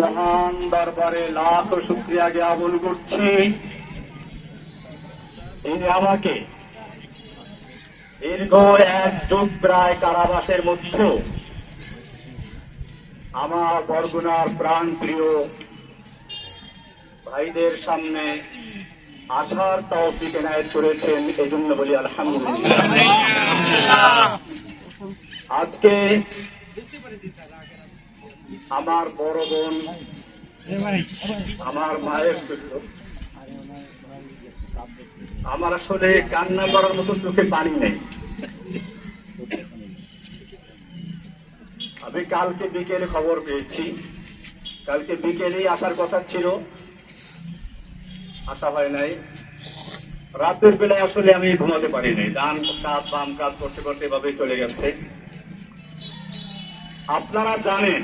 মহান দরবারে লাখ শুক্রিয়া জ্ঞাপন করছি। যিনি আমাকে দীর্ঘ এক যুগ প্রায় কারাবাসের মধ্যেও আমার বরগুনার প্রাণ প্রিয় ভাইদের সামনে আসার তৌফিক এনায়ত করেছেন এই জন্য বলি আলহামদুলিল্লাহ। আজকে আমার বড় বোন, আমার মায়ের আমার আসলে কান্না করার মতো চোখে পানি নেই। আমি কালকে বিকেলে খবর পেয়েছি। কালকে বিকেলেই আসার কথা ছিল। আসা হয় নাই। রাতের বেলায় আসলে আমি ঘুমাতে পারি নাই। ডান কাজ, বাম কাজ করতে করতে এভাবে চলে গেছে। আপনারা জানেন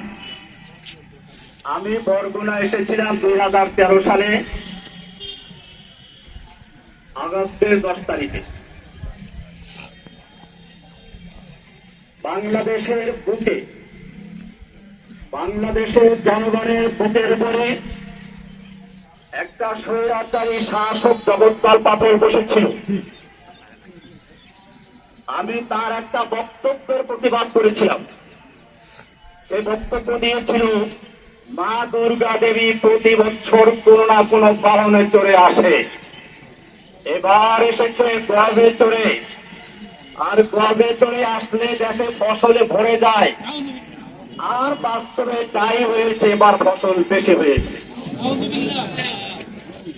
আমি বরগুনা এসেছিলাম দুই হাজার তেরো সালে আগস্টের দশ তারিখে। বাংলাদেশের বুকে, বাংলাদেশের জনগণের বুকের উপরে একটা স্বৈরাচারী শাসক জগৎকাল পাথর বসেছিল। আমি তার একটা বক্তব্যের প্রতিবাদ করেছিলাম। সেই বক্তব্য দিয়েছিল মা দুর্গা দেবী প্রতি বছর কোনো না কোনো বাহনে চড়ে আসে। এবার এসেছে গবে চড়ে। আর গবে চড়ে আসলে দেশে ফসলে ভরে যায়। আর বাস্তবে তাই হয়েছে, এবার ফসল বেশি হয়েছে।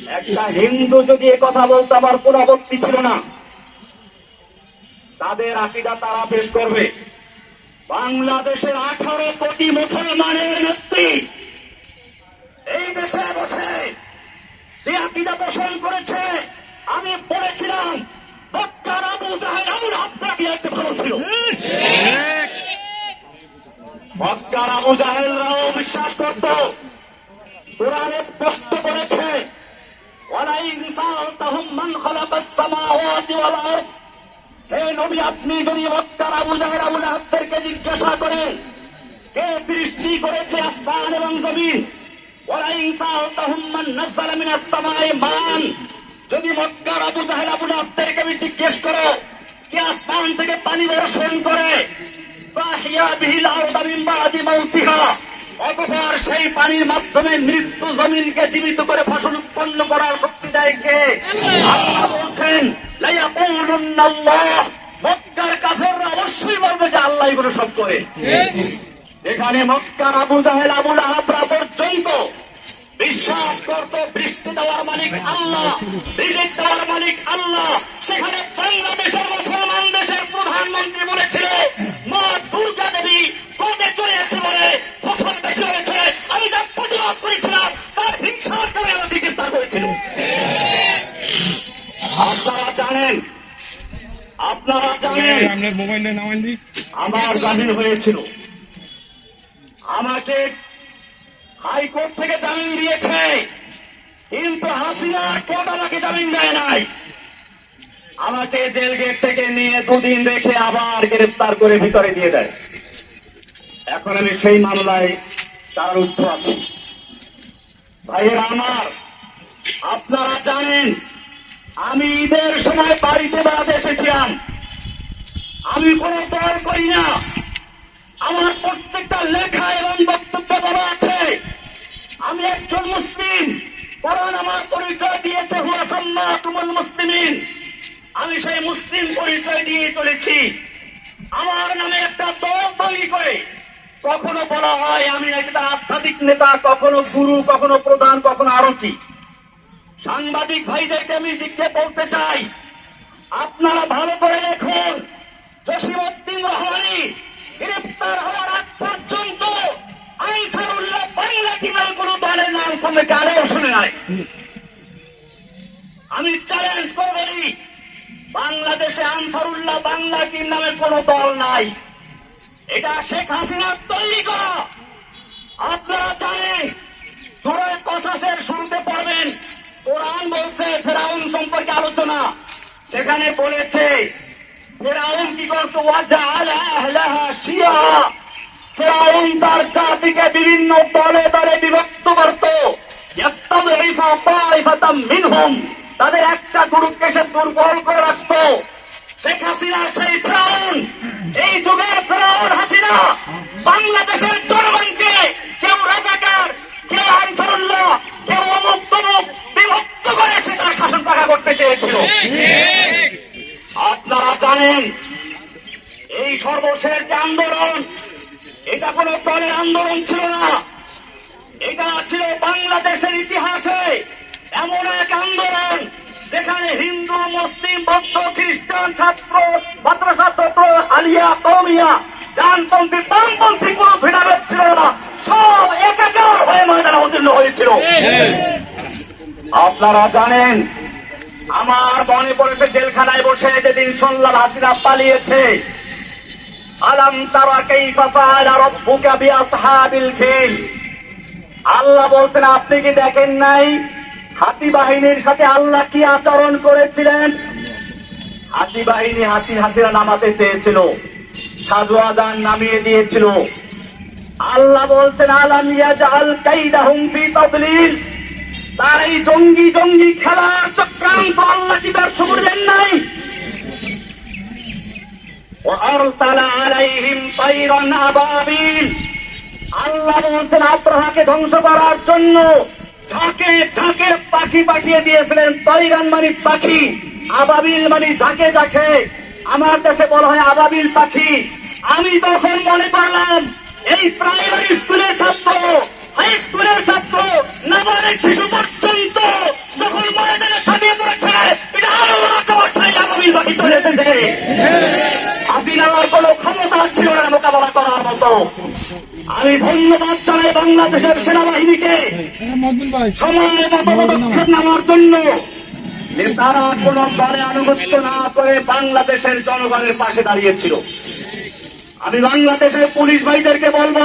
একটা হিন্দু যদি কথা বলতে আমার কোন আপত্তি ছিল না। তাদের আকিদা তারা পেশ করবে। বাংলাদেশের আঠারো কোটি মুসলমানের নেত্রী এই দেশে বসে যে আকিদা পোষণ করেছে, আমি পড়েছিলাম বক্কার আবু জাহেদ আবুল দিয়েছে ভালো ছিল। বক্কার আবু বিশ্বাস করত স্পষ্ট করেছে আপনি যদি মক্কার আবু জাহের আবু লাহাবদেরকে জিজ্ঞাসা করেন, কে সৃষ্টি করেছে আসমান এবং জমিন যদি মক্কার আবু জাহের আবু লাহাবদেরকে আমি জিজ্ঞেস করো, কে আসমান থেকে পানি বর্ষণ করে? অতঃপর সেই পানির মাধ্যমে মৃত্যু জমিনকে জীবিত করে ফসল উৎপন্ন করার শক্তি দেয় কে? বলছেন মক্কার কাফেররা অবশ্যই বলবে যে আল্লাহ এগুলো সব করে। এখানে মক্কার আবু জাহেল আবু লাহাবরা পর্যন্ত বিশ্বাস করত বৃষ্টি দেওয়ার মালিক আল্লাহ রিজিক দেওয়ার মালিক আল্লাহ। সেখানে বাংলাদেশের মুসলমান দেশের প্রধানমন্ত্রী বলেছিল মা দুর্গা দেবী পদে চলে এসে বলে ফসল বেশি হয়েছে আমি যা প্রতিবাদ করেছিলাম তার হিংসার করে আমাকে গ্রেপ্তার করেছিল আপনারা জানেন আপনারা জানেন আমার জামিন হয়েছিল আমাকে হাইকোর্ট থেকে জামিন দিয়েছে, কিন্তু হাসিনার কোর্ট আমাকে জামিন দেয় নাই। আমাকে জেল গেট থেকে নিয়ে দুদিন রেখে আবার গ্রেফতার করে ভিতরে দিয়ে দেয় এখন আমি সেই মামলায় তার উদ্ধ আছি। ভাইয়ের আমার, আপনারা জানেন, আমি ঈদের সময় বাড়িতে বেড়াতে এসেছিলাম। আমি কোনো দল করি না। আমার প্রত্যেকটা লেখা এবং বক্তব্য বলা আছে। আমি একজন মুসলিম, কোরআন আমার পরিচয় দিয়েছে হুয়াসাম্মা তুমুল মুসলিমিন। আমি সেই মুসলিম পরিচয় দিয়ে চলেছি। আমার নামে একটা দল তৈরি করে। কখনো বলা হয় আমি একটা আধ্যাত্মিক নেতা, কখনো গুরু, কখনো প্রধান, কখনো আরতি সাংবাদিক ভাইদেরকে আমি জিজ্ঞে বলতে চাই, আপনারা ভালো করে দেখুন জসিমউদ্দিন রহমানি গ্রেপ্তার হওয়ার আগ পর্যন্ত আইসারুল্লাহ বাংলা কিনার কোন দলের নাম শুনে কারেও শুনে নাই। আমি চ্যালেঞ্জ করে বলি বাংলাদেশে আনসারুল্লাহ বাংলা টিম নামে কোন দল নাই। এটা শেখ হাসিনার তৈরি করা। আপনারা জানেন সুরে কসাসের শুরুতে পড়বেন, কোরআন বলছে, ফেরাউন সম্পর্কে আলোচনা। সেখানে বলেছে ফেরাউন কি করতো ফেরাউন তার চারদিকে বিভিন্ন দলে দলে বিভক্ত করত। মিনহুম। তাদের একটা গ্রুপকে সে দুর্বল করে রাখত। শেখ হাসিনা সেই ফ্রাউন। এই যুগের ফ্রাউন হাসিনা। বাংলাদেশের সর্বশেষ যে আন্দোলন, এটা কোন দলের আন্দোলন ছিল না। এটা ছিল বাংলাদেশের ইতিহাসে এমন এক আন্দোলন যেখানে হিন্দু, মুসলিম, বৌদ্ধ, খ্রিস্টান, ছাত্র, মাদ্রাসা, ছাত্র, আলিয়া কৌমিয়া ডানপন্থী বামপন্থী কোনো ভেদাভেদ ছিল না। সব একাকার হয়ে ময়দানে অবতীর্ণ হয়েছিল। আপনারা জানেন, আমার মনে পড়েছে জেলখানায় বসে যেদিন শুনলাম হাসিনা পালিয়েছে আলাম তারা কাইফা ফাআলা আল্লাহ বলছেন, আপনি কি দেখেন নাই? হাতি বাহিনীর সাথে আল্লাহ কি আচরণ করেছিলেন? হাতি বাহিনী হাতি হাসিরা নামাতে চেয়েছিল, সাজু আজান নামিয়ে দিয়েছিল। আল্লাহ বলছেন, আলাম ইয়াজআল কাইদাহুম ফি তাদলিল। তার এই জঙ্গি জঙ্গি খেলার চক্রান্ত আল্লাহ কি ব্যর্থ করলেন وأرسل عليهم طيرا أبابيل আল্লাহ বলছেন আব্রাহাকে ধ্বংস করার জন্য ঝাঁকে ঝাঁকে পাখি পাঠিয়ে দিয়েছিলেন তৈরান মানে পাখি আবাবিল মানে ঝাঁকে ঝাঁকে আমার দেশে বলা হয় আবাবিল পাখি আমি তখন মনে করলাম এই প্রাইমারি স্কুলের ছাত্র হাই স্কুলের ছাত্র নাবালিক শিশু পর্যন্ত যখন ময়দানে ছাপিয়ে পড়েছে এটা আল্লাহ কবসাই আবাবিল পাখি চলে এসেছে হাসিনার কোনো ক্ষমতা ছিল না মোকাবেলা করার মতো। আমি ধন্যবাদ জানাই বাংলাদেশের সেনাবাহিনীকে। সময় মতো পদক্ষেপ নেওয়ার জন্য। তারা কোন দলে আনুগত্য না করে বাংলাদেশের জনগণের পাশে দাঁড়িয়েছিল। আমি বাংলাদেশের পুলিশ ভাইদেরকে বলব